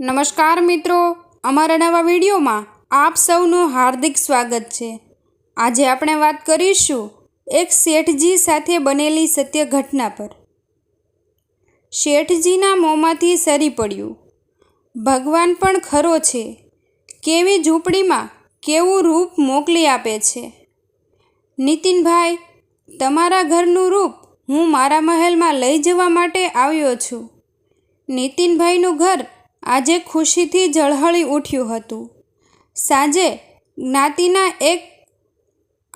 નમસ્કાર મિત્રો, અમારા નવા વિડીયોમાં આપ સૌનું હાર્દિક સ્વાગત છે. આજે આપણે વાત કરીશું એક શેઠજી સાથે બનેલી સત્ય ઘટના પર. શેઠજીના મોંમાંથી સરી પડ્યું. ભગવાન પણ ખરો છે. કેવી ઝૂંપડીમાં કેવું રૂપ મોકલી આપે છે? નીતિનભાઈ, તમારા ઘરનું રૂપ હું મારા મહેલમાં લઈ જવા માટે આવ્યો છું. નીતિનભાઈનું ઘર આજે ખુશીથી ઝળહળી ઉઠ્યું હતું. સાંજે જ્ઞાતિના એક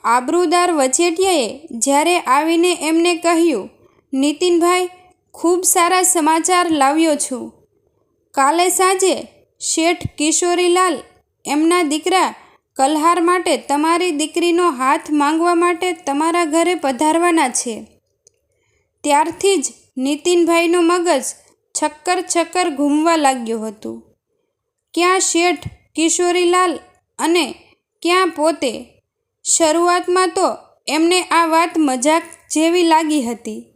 આબરૂદાર વચેટિયાએ જ્યારે આવીને એમને કહ્યું, નીતિનભાઈ, ખૂબ સારા સમાચાર લાવ્યો છું. કાલે સાંજે શેઠ કિશોરીલાલ એમના દીકરા કલહાર માટે તમારી દીકરીનો હાથ માંગવા માટે તમારા ઘરે પધારવાના છે. ત્યારથી જ નીતિનભાઈનું મગજ છક્કર છક્કર ઘૂમવા લાગ્યું હતું. ક્યાં શેઠ કિશોરીલાલ અને ક્યાં પોતે? શરૂઆતમાં તો એમને આ વાત મજાક જેવી લાગી હતી.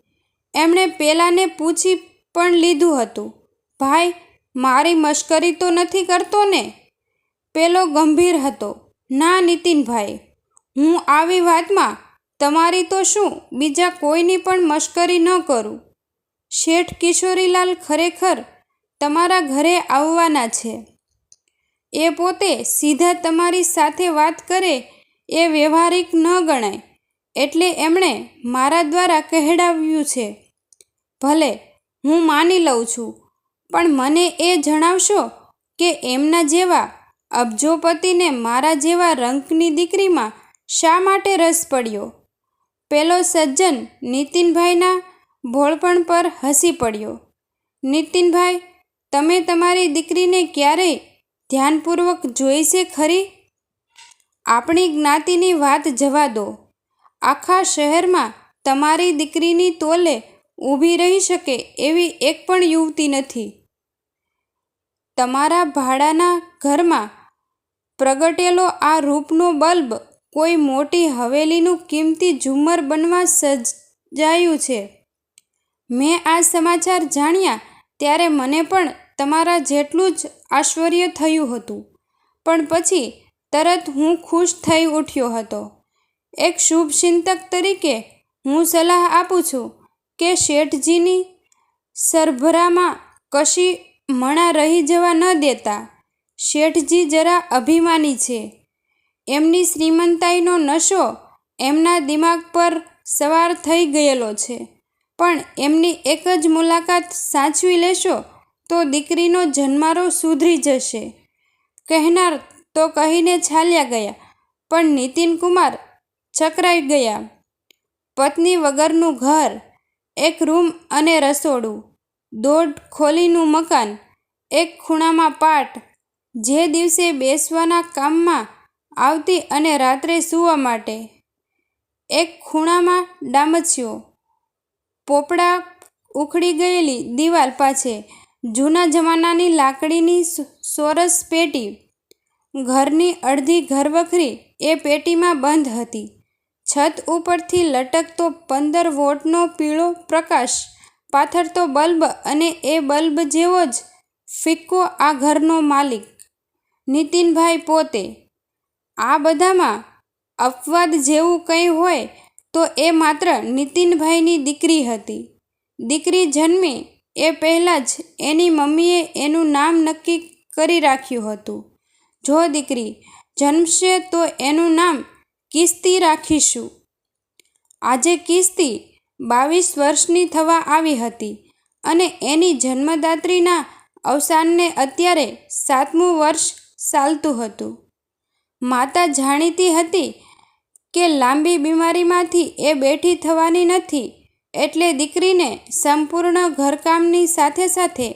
એમણે પેલાને પૂછી પણ લીધું હતું, ભાઈ, મારી મશ્કરી તો નથી કરતો ને? પેલો ગંભીર હતો, ના નીતિનભાઈ, હું આવી વાતમાં તમારી તો શું, બીજા કોઈની પણ મશ્કરી ન કરું. શેઠ કિશોરીલાલ ખરેખર તમારા ઘરે આવવાના છે. એ પોતે સીધા તમારી સાથે વાત કરે એ વ્યવહારિક ન ગણાય, એટલે એમણે મારા દ્વારા કહેડાવ્યું છે. ભલે, હું માની લઉં છું, પણ મને એ જણાવશો કે એમના જેવા અબજોપતિને મારા જેવા રંકની દીકરીમાં શા માટે રસ પડ્યો? પેલો સજ્જન નીતિનભાઈના ભોળપણ પર હસી પડ્યો. નીતિનભાઈ, તમે તમારી દીકરીને ક્યારેય ધ્યાનપૂર્વક જોઈ છે ખરી? આપણી જ્ઞાતિની વાત જવા દો. આખા શહેરમાં તમારી દીકરીની તોલે ઊભી રહી શકે એવી એક પણ યુવતી નથી. તમારા ભાડાના ઘરમાં પ્રગટેલો આ રૂપનો બલ્બ કોઈ મોટી હવેલીનું કિંમતી ઝુમ્મર બનવા સજાયું છે. મેં આ સમાચાર જાણ્યા ત્યારે મને પણ તમારા જેટલું જ આશ્ચર્ય થયું હતું. પણ પછી તરત હું ખુશ થઈ ઉઠ્યો હતો. એક શુભચિંતક તરીકે હું સલાહ આપું છું કે શેઠજીની સરભરામાં કશી મણા રહી જવા ન દેતા. શેઠજી જરા અભિમાની છે. એમની શ્રીમંતાઈનો નશો એમના દિમાગ પર સવાર થઈ ગયેલો છે. પણ એમની એક જ મુલાકાત સાચવી લેશો તો દીકરીનો જન્મારો સુધરી જશે. કહેનાર તો કહીને છાલ્યા ગયા, પણ નીતિનકુમાર ચકરાઈ ગયા. પત્ની વગરનું ઘર, એક રૂમ અને રસોડું, દોઢ ખોલીનું મકાન, એક ખૂણામાં પાટ, જે દિવસે બેસવાના કામમાં આવતી અને રાત્રે સૂવા માટે, એક ખૂણામાં ડામચ્યો. પોપડા ઉખડી ગયેલી દિવાલ પાસે જૂના જમાનાની લાકડીની સોરસ પેટી. ઘરની અડધી ઘરવખરી એ પેટીમાં બંધ હતી. છત ઉપરથી લટકતો પંદર વોટનો પીળો પ્રકાશ, પાથરતો બલ્બ અને એ બલ્બ જેવો જ ફિક્કો આ ઘરનો માલિક. નીતિનભાઈ પોતે. આ બધામાં અપવાદ જેવું કંઈ હોય તો એ માત્ર નીતિનભાઈની દીકરી હતી. દીકરી જન્મી એ પહેલાં જ એની મમ્મીએ એનું નામ નક્કી કરી રાખ્યું હતું. જો દીકરી જન્મશે તો એનું નામ કિસ્તી રાખીશું. આજે કિસ્તી બાવીસ વર્ષની થવા આવી હતી અને એની જન્મદાત્રીના અવસાનને અત્યારે સાતમું વર્ષ ચાલતું હતું. માતા જાણીતી હતી કે લાંબી બીમારીમાંથી એ બેઠી થવાની નથી એટલે દીકરીને સંપૂર્ણ ઘરકામની સાથે સાથે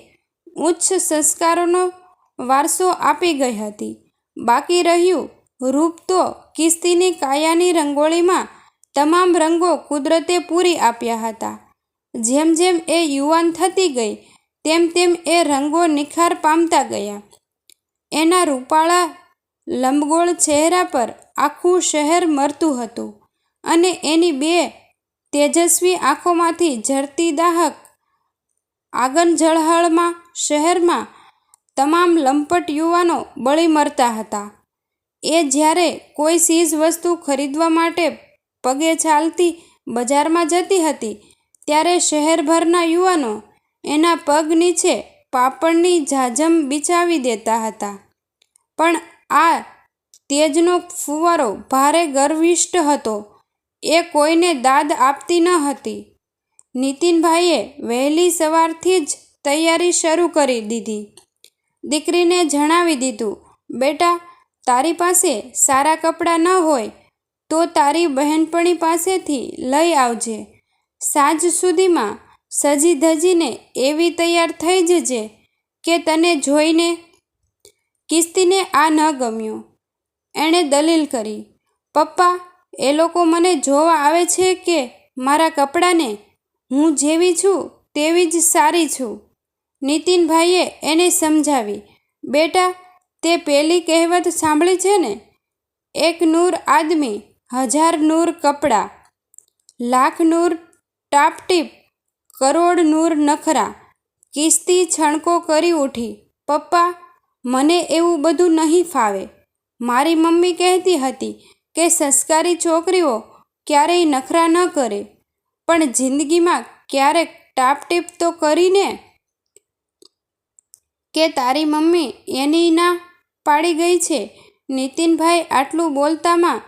ઉચ્ચ સંસ્કારોનો વારસો આપી ગઈ હતી. બાકી રહ્યું રૂપ તો કિસ્તીની કાયાની રંગોળીમાં તમામ રંગો કુદરતે પૂરી આપ્યા હતા. જેમ જેમ એ યુવાન થતી ગઈ, તેમ તેમ એ રંગો નિખાર પામતા ગયા. એના રૂપાળા લંબગોળ ચહેરા પર આખું શહેર મરતું હતું અને એની બે તેજસ્વી આંખોમાંથી ઝરતી દાહક આગન ઝળહળમાં શહેરમાં તમામ લંપટ યુવાનો બળી મરતા હતા. એ જ્યારે કોઈ ચીજ વસ્તુ ખરીદવા માટે પગે ચાલતી બજારમાં જતી હતી, ત્યારે શહેરભરના યુવાનો એના પગ નીચે પાપડની ઝાઝમ બિછાવી દેતા હતા. પણ આ તેજનો ફુવારો ભારે ગર્વિષ્ઠ હતો. એ કોઈને દાદ આપતી ન હતી. નીતિનભાઈએ વહેલી સવારથી જ તૈયારી શરૂ કરી દીધી. દીકરીને જણાવી દીધું, બેટા, તારી પાસે સારા કપડાં ન હોય તો તારી બહેનપણી પાસેથી લઈ આવજે. સાંજ સુધીમાં સજી ધજીને એવી તૈયાર થઈ જજે કે તને જોઈને કિસ્તીને આ ન ગમ્યું. એણે દલીલ કરી, પપ્પા, એ લોકો મને જોવા આવે છે કે મારા કપડાને હું જેવી છું તેવી જ સારી છું. નીતિનભાઈએ એને સમજાવી, બેટા, તે પેલી કહેવત સાંભળી છે ને? એક નૂર આદમી, હજાર નૂર કપડાં, લાખ નૂર ટાપટીપ, કરોડ નૂર નખરા, કિસ્તી છણકો કરી ઉઠી. પપ્પા, મને એવું બધું નહીં ફાવે. મારી મમ્મી કહેતી હતી કે સંસ્કારી છોકરીઓ ક્યારેય નખરા ન કરે. પણ જિંદગીમાં ક્યારેક ટાપટીપ તો કરીને કે તારી મમ્મી એની ના પાડી ગઈ છે. નીતિનભાઈ આટલું બોલતામાં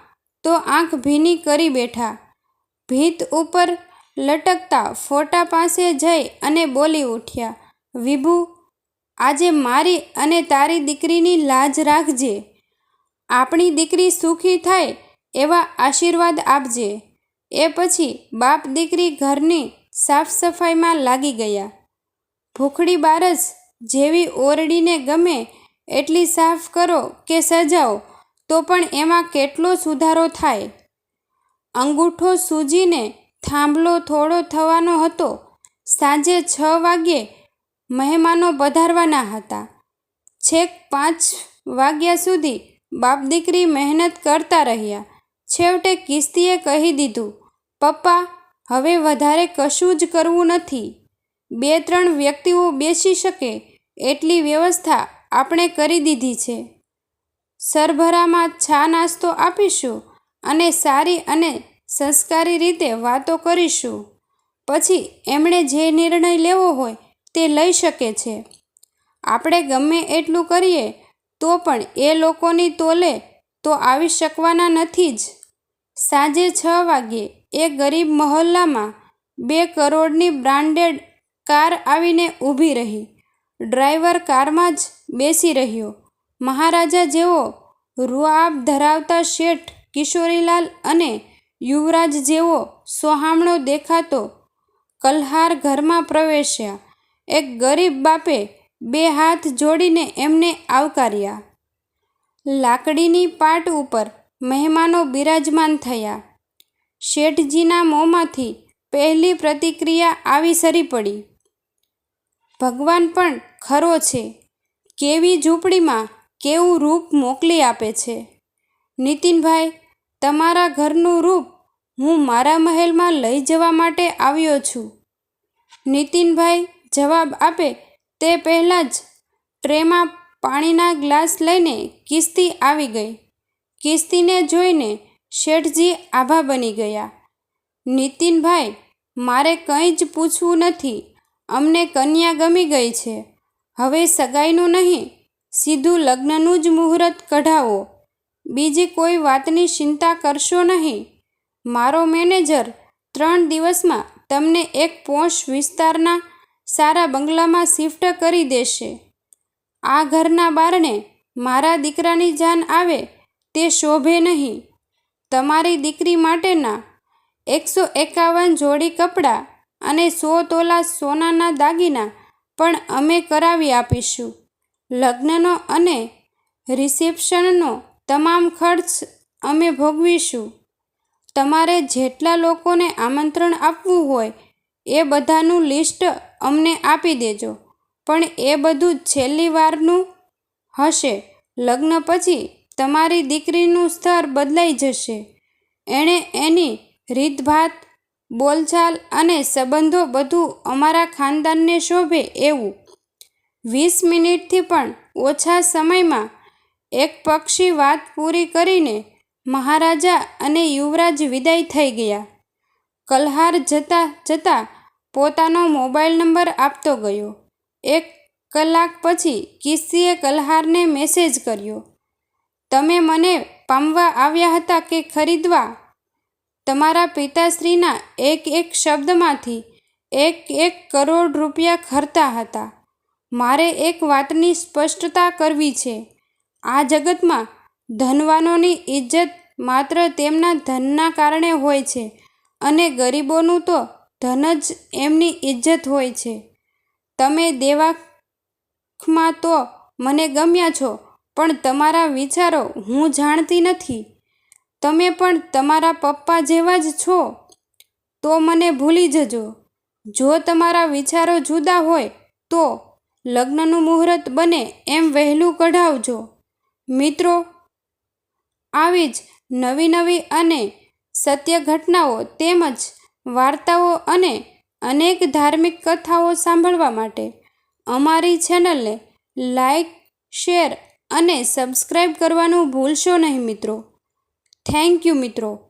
તો આંખ ભીની કરી બેઠા. ભીત ઉપર લટકતા ફોટા પાસે જઈ અને બોલી ઉઠ્યા, વિભુ, આજે મારી અને તારી દીકરીની લાજ રાખજે. આપણી દીકરી સુખી થાય એવા આશીર્વાદ આપજે. એ પછી બાપ દીકરી ઘરની સાફ સફાઈમાં લાગી ગયા. ભૂખડી બારસ જેવી ઓરડીને ગમે એટલી સાફ કરો કે સજાવો તો પણ એમાં કેટલો સુધારો થાય? અંગૂઠો સૂજીને થાંભલો થોડો થવાનો હતો. સાંજે છ વાગ્યે મહેમાનો પધારવાના હતા. છેક પાંચ વાગ્યા સુધી બાપ દીકરી મહેનત કરતા રહ્યા. છેવટે કિસ્તીએ કહી દીધું, પપ્પા, હવે વધારે કશું જ કરવું નથી. બે ત્રણ વ્યક્તિઓ બેસી શકે એટલી વ્યવસ્થા આપણે કરી દીધી છે. સરભરામાં છા નાસ્તો આપીશું અને સારી અને સંસ્કારી રીતે વાતો કરીશું. પછી એમણે જે નિર્ણય લેવો હોય તે લઈ શકે છે. આપણે ગમે એટલું કરીએ તો પણ એ લોકોની તોલે તો આવી શકવાના નથી જ. સાંજે છ વાગ્યે એ ગરીબ મહોલ્લામાં બે કરોડની બ્રાન્ડેડ કાર આવીને ઊભી રહી. ડ્રાઈવર કારમાં જ બેસી રહ્યો. મહારાજા જેવો રૂઆબ ધરાવતા શેઠ કિશોરીલાલ અને યુવરાજ જેવો સોહામણો દેખાતો કલ્હાર ઘરમાં પ્રવેશ્યા. એક ગરીબ બાપે બે હાથ જોડીને એમને આવકાર્યા. લાકડીની પાટ ઉપર મહેમાનો બિરાજમાન થયા. શેઠજીના મોંમાંથી પહેલી પ્રતિક્રિયા આવી સરી પડી. ભગવાન પણ ખરો છે. કેવી ઝૂંપડીમાં કેવું રૂપ મોકલી આપે છે. નીતિનભાઈ, તમારા ઘરનું રૂપ હું મારા મહેલમાં લઈ જવા માટે આવ્યો છું. નીતિનભાઈ જવાબ આપે તે પહેલાં જ ટ્રેમાં પાણીના ગ્લાસ લઈને કિસ્તી આવી ગઈ. કિસ્તીને જોઈને શેઠજી આભા બની ગયા. નીતિનભાઈ, મારે કંઈ જ પૂછવું નથી. અમને કન્યા ગમી ગઈ છે. હવે સગાઈનું નહીં, સીધું લગ્નનું જ મુહૂર્ત કઢાવો. બીજી કોઈ વાતની ચિંતા કરશો નહીં. મારો મેનેજર ત્રણ દિવસમાં તમને એક પોશ વિસ્તારના સારા બંગલામાં શિફ્ટ કરી દેશે. આ ઘરના બારણે મારા દીકરાની જાન આવે તે શોભે નહીં. તમારી દીકરી માટેના એકસો એકાવન જોડી કપડાં અને સો તોલા સોનાના દાગીના પણ અમે કરાવી આપીશું. લગ્નનો અને રિસેપ્શનનો તમામ ખર્ચ અમે ભોગવીશું. તમારે જેટલા લોકોને આમંત્રણ આપવું હોય એ બધાનું લિસ્ટ અમને આપી દેજો. પણ એ બધું છેલ્લી વારનું હશે. લગ્ન પછી તમારી દીકરીનું સ્તર બદલાઈ જશે. એણે એની રીતભાત, બોલચાલ અને સંબંધો બધું અમારા ખાનદાનને શોભે એવું. વીસ મિનિટથી પણ ઓછા સમયમાં એક પક્ષી વાત પૂરી કરીને મહારાજા અને યુવરાજ વિદાય થઈ ગયા. કલહાર જતા જતા પોતાનો મોબાઈલ નંબર આપતો ગયો. એક કલાક પછી કિસ્સીએ કલ્હારને મેસેજ કર્યો, તમે મને પામવા આવ્યા હતા કે ખરીદવા? તમારા પિતાશ્રીના એક એક શબ્દમાંથી એક એક કરોડ રૂપિયા ખરતા હતા. મારે એક વાતની સ્પષ્ટતા કરવી છે. આ જગતમાં ધનવાનોની ઇજ્જત માત્ર તેમના ધનના કારણે હોય છે અને ગરીબોનું તો ધન જ એમની ઇજ્જત હોય છે. તમે દેવાખમાં તો મને ગમ્યા છો, પણ તમારા વિચારો હું જાણતી નથી. તમે પણ તમારા પપ્પા જેવા જ છો. તો મને ભૂલી જજો. જો તમારા વિચારો જુદા હોય, તો લગ્નનું મુહૂર્ત બને એમ વહેલું કઢાવજો. મિત્રો, આવી જ નવી નવી અને સત્ય ઘટનાઓ તેમજ વાર્તાઓ અને અનેક ધાર્મિક કથાઓ સાંભળવા માટે અમારી ચેનલને લાઈક, શેર અને સબસ્ક્રાઈબ કરવાનું ભૂલશો નહીં મિત્રો. થેન્ક યુ મિત્રો.